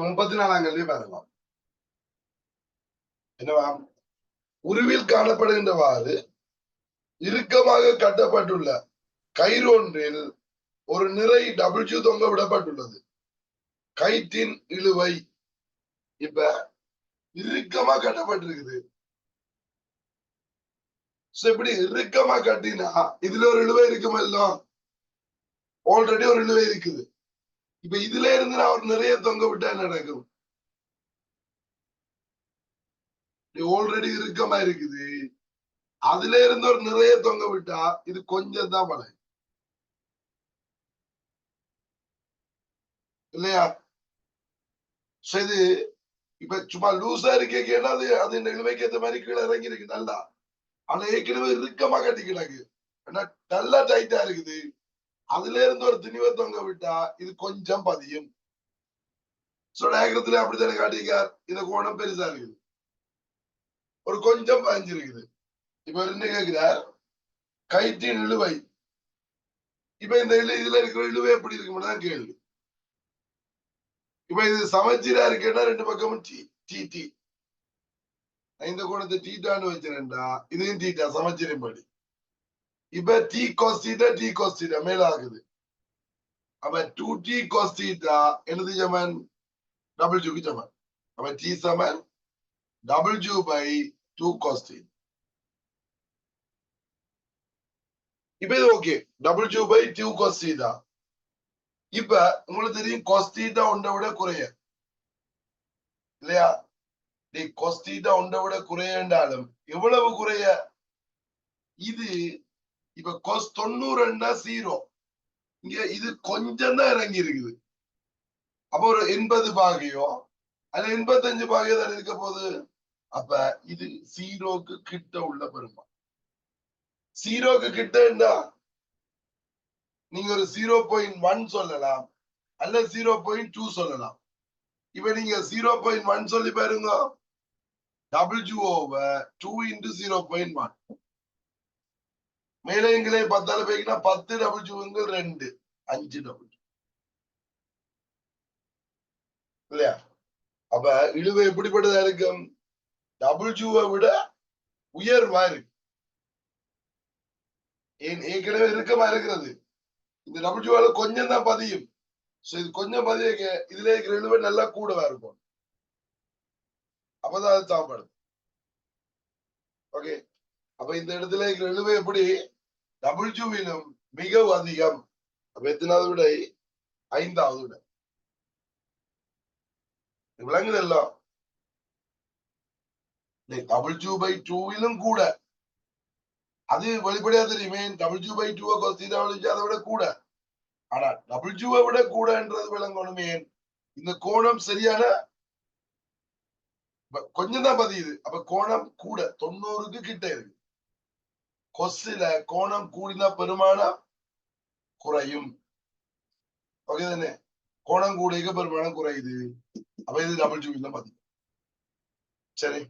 முப்பத்தி நாலாம் கேள்வி பார்க்கலாம் என்னவா? உருவில் காணப்படுகின்றவாறு இறுக்கமாக கட்டப்பட்டுள்ள கயிறு ஒன்றில் ஒரு நிறை டபிள்யூ தொங்க விடப்பட்டுள்ளது. கயிற்றின் இழுவை. இப்ப இறுக்கமா கட்டப்பட்டிருக்குது. இப்படி இறுக்கமா கட்டினா இதுல ஒரு இழுவை இருக்குமல்ல ஆல்ரெடி ஒரு இழுவை இருக்குது. இப்ப இதுல இருந்து நான் ஒரு நிறைய தொங்க விட்டா நடக்கும்? ஆல்ரெடி இறுக்கமா இருக்குது. அதுல இருந்து ஒரு நிறைய தொங்க விட்டா இது கொஞ்சம் தான் பலம் இல்லையா? சரி இது இப்ப சும்மா லூசா இருக்க கேட்டா அது அது நிலைமைக்கு ஏற்ற ஏத்த மாதிரி கீழே இறங்கி இருக்கு நல்லா. ஆனா ஏற்கனவே இறுக்கமா கட்டி கிடக்கு ஆனா நல்லா டைட்டா இருக்குது. அதுல இருந்து ஒரு திணிவை தொங்க விட்டா இது கொஞ்சம் பதியும். சோ அப்படித்தானே காட்டியிருக்கார்? இந்த கோணம் பெருசா இருக்குது. ஒரு கொஞ்சம் பதிஞ்சிருக்குது. இப்ப என்ன கேட்கிறார்? கயிற்றின் இழுவை. இப்ப இந்த இதுல இருக்கிற இழுவை எப்படி இருக்கும்னு தான் கேள்வி. இப்ப இது சமச்சீரா இருக்கேன்னா ரெண்டு பக்கமும் டி டி டி இந்த கோணத்தை டீட்டான்னு வச்சிருந்தா இதையும் டீட்டா சமச்சீரின் படி. இப்ப T cos theta T cos theta மேல ஆகுது அப்ப டூ டி காஸ் தீட்டா எனது சமன் டபுள் ஜூக்கு ஜமன். அப்ப T Saman W by two cos theta இப்ப இது okay W by two cos theta இப்ப உங்களுக்கு தெரியும் காஸ் தீட்டா ஒன்றை விட குறைய. இல்லையா? நீ கொஸ்தீட்டா ஒன்றை விட குறையண்டாலும் எவ்வளவு குறைய? இது இப்ப கொஸ் தொண்ணூறுன்னா ஜீரோ இங்க இது கொஞ்சம் தான் இறங்கி இருக்குது அப்ப ஒரு எண்பது பாகையோ அல்ல எண்பத்தஞ்சு பாகையோ தான் இருக்க போகுது? அப்ப இது ஜீரோக்கு கிட்ட உள்ள பெருமா ஜீரோக்கு என்ன? நீங்க ஒரு ஜீரோ பாயிண்ட் ஒன் சொல்லலாம் அல்ல ஜீரோ பாயிண்ட் டூ சொல்லலாம். இப்ப நீங்க ஜீரோ பாயிண்ட் ஒன் சொல்லி பாருங்க. W over two into zero point one மேலேங்களே பத்தால போய்க்கினா பத்து டபுள் ஜூங்கள் ரெண்டு. அஞ்சு டபுள் இல்லையா? அப்ப இழுவை எப்படிப்பட்டதா இருக்கும் டபுள் ஜூவை விட உயர்வா இருக்கு. ஏன்? ஏற்கனவே இறுக்கமா இருக்கிறது. இந்த டபுள் ஜூவால கொஞ்சம் தான் பதியும். சோ இது கொஞ்சம் பதிய இதுல இருக்கிற இழுவை நல்லா கூடவா இருக்கும். அப்பதான் அது சாப்பாடு ஓகே அப்ப இந்த இடத்துல இருக்கிற இழுவை எப்படி? டபுள் ஜூவிலும் மிக அதிகம். அப்ப எத்தனாவது விடை ஐந்தாவது விடை விளங்குது எல்லாம் டபுள் ஜூ பை டூவிலும் கூட. அது வெளிப்படையா தெரியுமே? டபுள் ஜூ பை டூவை கொஸ்தீரா அதை விட கூட. ஆனா டபுள் ஜூவை விட கூடன்றது விளங்கணுமே? இந்த கோணம் சரியான கொஞ்சம் தான் பதியுது. அப்ப கோணம் கூட தொண்ணூறுக்கு கிட்ட இருக்கு. கொஸ்ல கோணம் கூடினா பெருமானம் குறையும். ஓகே தானே? கோணம் கூடிக பெருமானம் குறையுது. அப்ப இது டபுள் ஜூ தான் பாத்தீங்க சரி.